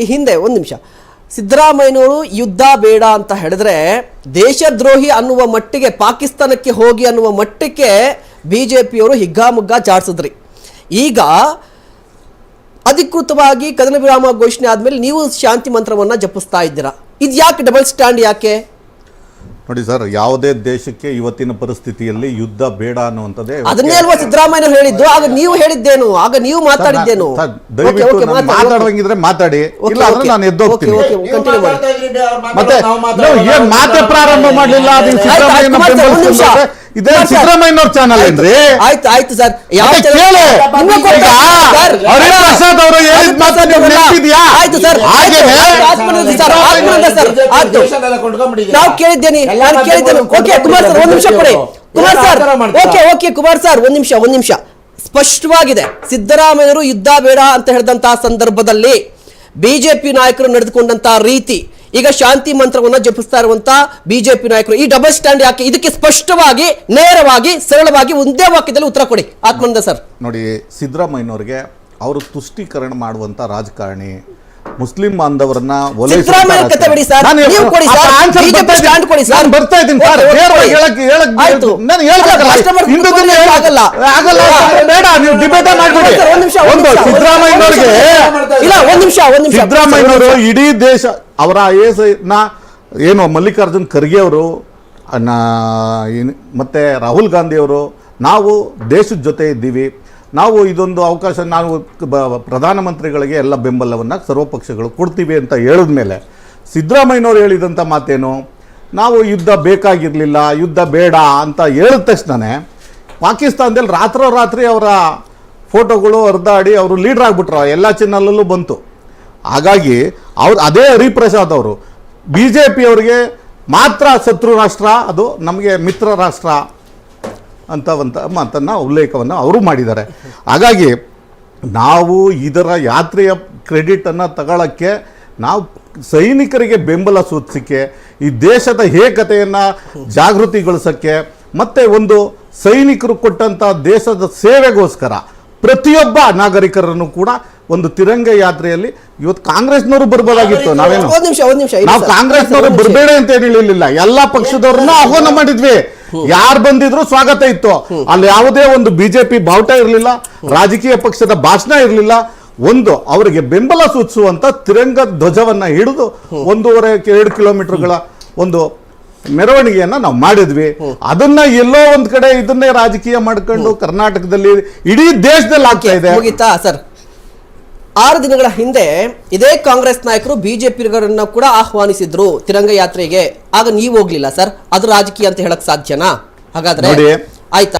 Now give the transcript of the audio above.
ಈ ಹಿಂದೆ ಒಂದು ನಿಮಿಷ. ಸಿದ್ದರಾಮಯ್ಯನವರು ಯುದ್ಧ ಬೇಡ ಅಂತ ಹೇಳಿದ್ರೆ ದೇಶದ್ರೋಹಿ ಅನ್ನುವ ಮಟ್ಟಿಗೆ ಪಾಕಿಸ್ತಾನಕ್ಕೆ ಹೋಗಿ ಅನ್ನುವ ಮಟ್ಟಕ್ಕೆ ಬಿ ಜೆ ಪಿಯವರು ಹಿಗ್ಗಾಮುಗ್ಗಾ ಚಾಡ್ಸಿದ್ರಿ ಈಗ ಅಧಿಕೃತವಾಗಿ ಕದನ ವಿರಾಮ ಘೋಷಣೆ ಆದಮೇಲೆ ನೀವು ಶಾಂತಿ ಮಂತ್ರವನ್ನ ಜಪಿಸ್ತಾ ಇದ್ದೀರಾ. ಇದು ಯಾಕೆ ಡಬಲ್ ಸ್ಟ್ಯಾಂಡ್ ಯಾಕೆ? ನೋಡಿ ಸರ್ ಯಾವುದೇ ದೇಶಕ್ಕೆ ಇವತ್ತಿನ ಪರಿಸ್ಥಿತಿಯಲ್ಲಿ ಯುದ್ಧ ಬೇಡ ಅನ್ನುವಂಥದ್ದೇ ಅದನ್ನೇ ಅಲ್ವಾ ಸಿದ್ದರಾಮಯ್ಯ ಹೇಳಿದ್ದು ಆಗ ನೀವು ಹೇಳಿದ್ದೇನು ಆಗ ನೀವು ಮಾತಾಡಿದ್ದೇನು ಸರ್, ದಯವಿಟ್ಟು ನಾನು ಮಾತಾಡಿ, ಓಕೆ. ಮಾತಾಡುವಂಗಿದ್ರೆ ಮಾತಾಡಿ ಓಕೆ, ಇಲ್ಲ ಅಂದ್ರೆ ಓಕೆ. ನಾನು ಎದ್ದೋಗ್ತೀನಿ continue ಮಾಡಿ. ಮತ್ತೆ ನೀವು ಏನ್ ಮಾತೆ ಪ್ರಾರಂಭ ಮಾಡಲಿಲ್ಲ ಆಯ್ತು, ಆಯ್ತು, ಸಿದ್ದರಾಮಯ್ಯನ ನಿಮಿಷ. ಇದೇ. ಸಿದ್ದರಾಮಯ್ಯನವ್ರ ಚಾನಲ್ ಏನ್ರಿ ಆಯ್ತು ಆಯ್ತು ಸರ್. ಯಾವ ಕೇಳು. ಸರ್, ಅವರು ಹೇಳಿದ. ನೆನಪಿದ್ಯಾ? ಆಯ್ತು ಸರ್. ಆತ್ಮನಿಂದ ಸರ್ ಆತ್ಮನಿಂದ ಸರ್. ಆಯ್ತು. ನಾವು ಕೇಳಿದ್ದೇನೆ. ನಾನು ಕೇಳಿದ್ದೇನೆ. ಓಕೆ ಕುಮಾರ್ ಸರ್ ಒಂದ್ ನಿಮಿಷ ಕೊಡಿ. Kumar sir okay okay Kumar sir ಒಂದ್ ನಿಮಿಷ ಒಂದ್ ನಿಮಿಷ. ಸ್ಪಷ್ಟವಾಗಿದೆ. ಸಿದ್ದರಾಮಯ್ಯರು ಯುದ್ಧ ಬೇಡ ಅಂತ ಹೇಳಿದಂತಹ ಸಂದರ್ಭದಲ್ಲಿ ಬಿಜೆಪಿ ನಾಯಕರು ನಡೆದುಕೊಂಡಂತಹ ರೀತಿ ಈಗ ಶಾಂತಿ ಮಂತ್ರವನ್ನ ಜಪಿಸ್ತಾ ಇರುವಂತ ಬಿಜೆಪಿ ನಾಯಕರು. ಈ ಡಬಲ್ ಸ್ಟ್ಯಾಂಡ್ ಯಾಕೆ? ಇದಕ್ಕೆ ಸ್ಪಷ್ಟವಾಗಿ ನೇರವಾಗಿ ಸರಳವಾಗಿ ಒಂದೇ ವಾಕ್ಯದಲ್ಲಿ ಉತ್ತರ ಕೊಡಿ. ಆತ್ಮಂದ ಸರ್. ನೋಡಿ ಸಿದ್ದರಾಮಯ್ಯವರಿಗೆ ಅವರು ತುಷ್ಟೀಕರಣ ಮಾಡುವಂತ ರಾಜಕಾರಣಿ. ಮುಸ್ಲಿಂ ಬಾಂಧವರನ್ನ ಸಿದ್ದರಾಮಯ್ಯನವರು ಇಡೀ ದೇಶ ಅವರ ಐ ಎಸ್ನ ಏನು ಮಲ್ಲಿಕಾರ್ಜುನ್ ಖರ್ಗೆ ಅವರು ಮತ್ತು ರಾಹುಲ್ ಗಾಂಧಿಯವರು ನಾವು ದೇಶದ ಜೊತೆ ಇದ್ದೀವಿ. ನಾವು ಇದೊಂದು ಅವಕಾಶ, ನಾವು ಪ್ರಧಾನಮಂತ್ರಿಗಳಿಗೆ ಎಲ್ಲ ಬೆಂಬಲವನ್ನು ಸರ್ವಪಕ್ಷಗಳು ಕೊಡ್ತೀವಿ ಅಂತ ಹೇಳಿದ ಮೇಲೆ ಸಿದ್ದರಾಮಯ್ಯನವ್ರು ಹೇಳಿದಂಥ ಮಾತೇನು? ನಾವು ಯುದ್ಧ ಬೇಕಾಗಿರಲಿಲ್ಲ, ಯುದ್ಧ ಬೇಡ ಅಂತ ಹೇಳಿದ ತಕ್ಷಣವೇ ಪಾಕಿಸ್ತಾನದಲ್ಲಿ ರಾತ್ರೋರಾತ್ರಿ ಅವರ ಫೋಟೋಗಳು ಹರಿದಾಡಿ ಅವರು ಲೀಡ್ರ್ ಆಗಿಬಿಟ್ರು. ಎಲ್ಲ ಚಾನಲಲ್ಲೂ ಬಂತು. ಹಾಗಾಗಿ ಅವ್ರು ಅದೇ ಹರಿಪ್ರಸಾದ್ ಅವರು ಬಿ ಜೆ ಪಿಯವರಿಗೆ ಮಾತ್ರ ಶತ್ರು ರಾಷ್ಟ್ರ, ಅದು ನಮಗೆ ಮಿತ್ರ ರಾಷ್ಟ್ರ ಅಂತ ಒಂದು ಮಾತನ್ನು ಉಲ್ಲೇಖವನ್ನು ಅವರು ಮಾಡಿದ್ದಾರೆ. ಹಾಗಾಗಿ ನಾವು ಇದರ ಯಾತ್ರೆಯ ಕ್ರೆಡಿಟನ್ನು ತಗೊಳ್ಳೋಕ್ಕೆ ನಾವು ಸೈನಿಕರಿಗೆ ಬೆಂಬಲ ಸೂಚಿಸಕ್ಕೆ, ಈ ದೇಶದ ಏಕತೆಯನ್ನು ಜಾಗೃತಿಗೊಳಿಸೋಕ್ಕೆ, ಮತ್ತು ಒಂದು ಸೈನಿಕರು ಕೊಟ್ಟಂಥ ದೇಶದ ಸೇವೆಗೋಸ್ಕರ ಪ್ರತಿಯೊಬ್ಬ ನಾಗರಿಕರನ್ನು ಕೂಡ ಒಂದು ತಿರಂಗ ಯಾತ್ರೆಯಲ್ಲಿ ಇವತ್ತು ಕಾಂಗ್ರೆಸ್ನವರು ಬರ್ಬೋದಾಗಿತ್ತು ನಾವೇನು? ಒಂದ್ ನಿಮಿಷ ಒಂದ್ ನಿಮಿಷ ಇರಿ ನಾವು ಸರ್. ಕಾಂಗ್ರೆಸ್ನವರು ಒಂದ್ ನಿಮಿಷ. ಬರಬೇಡ ಅಂತ ಏನ್ ಹೇಳಿರ್ಲಿಲ್ಲ. ಎಲ್ಲಾ ಪಕ್ಷದವ್ರನ್ನ ಆಹ್ವಾನ ಮಾಡಿದ್ವಿ. ಯಾರು ಬಂದಿದ್ರು ಸ್ವಾಗತ ಇತ್ತು. ಅಲ್ಲಿ ಯಾವುದೇ ಒಂದು ಬಿಜೆಪಿ ಬಾವುಟ ಇರಲಿಲ್ಲ ರಾಜಕೀಯ ಪಕ್ಷದ ಭಾಷಣ ಇರಲಿಲ್ಲ. ಒಂದು ಅವರಿಗೆ ಬೆಂಬಲ ಸೂಚಿಸುವಂತ ತಿರಂಗ ಧ್ವಜವನ್ನ ಹಿಡಿದು ಒಂದೂವರೆ ಎರಡು ಕಿಲೋಮೀಟರ್ಗಳ ಒಂದು ಮೆರವಣಿಗೆಯನ್ನ ನಾವು ಮಾಡಿದ್ವಿ. ಅದನ್ನ ಎಲ್ಲೋ ಒಂದ್ ಕಡೆ ಇದನ್ನೇ ರಾಜಕೀಯ ಮಾಡ್ಕೊಂಡು ಕರ್ನಾಟಕದಲ್ಲಿ ಇಡೀ ದೇಶದಲ್ಲಿ ಆಗ್ತಾ ಇದೆ. ಮುಗೀತಾ ಸರ್? ಆರು ದಿನಗಳ ಹಿಂದೆ ಇದೇ ಕಾಂಗ್ರೆಸ್ ನಾಯಕರು ಬಿಜೆಪಿಗರನ್ನ ಕೂಡ ಆಹ್ವಾನಿಸಿದ್ರು ತಿರಂಗ ಯಾತ್ರೆಗೆ. ಆಗ ನೀವು ಹೋಗ್ಲಿಲ್ಲ ಸರ್. ಅದು ರಾಜಕೀಯ ಅಂತ ಹೇಳಕ್ ಸಾಧ್ಯನಾ? ಹಾಗಾದ್ರೆ. ಆಯ್ತಾ?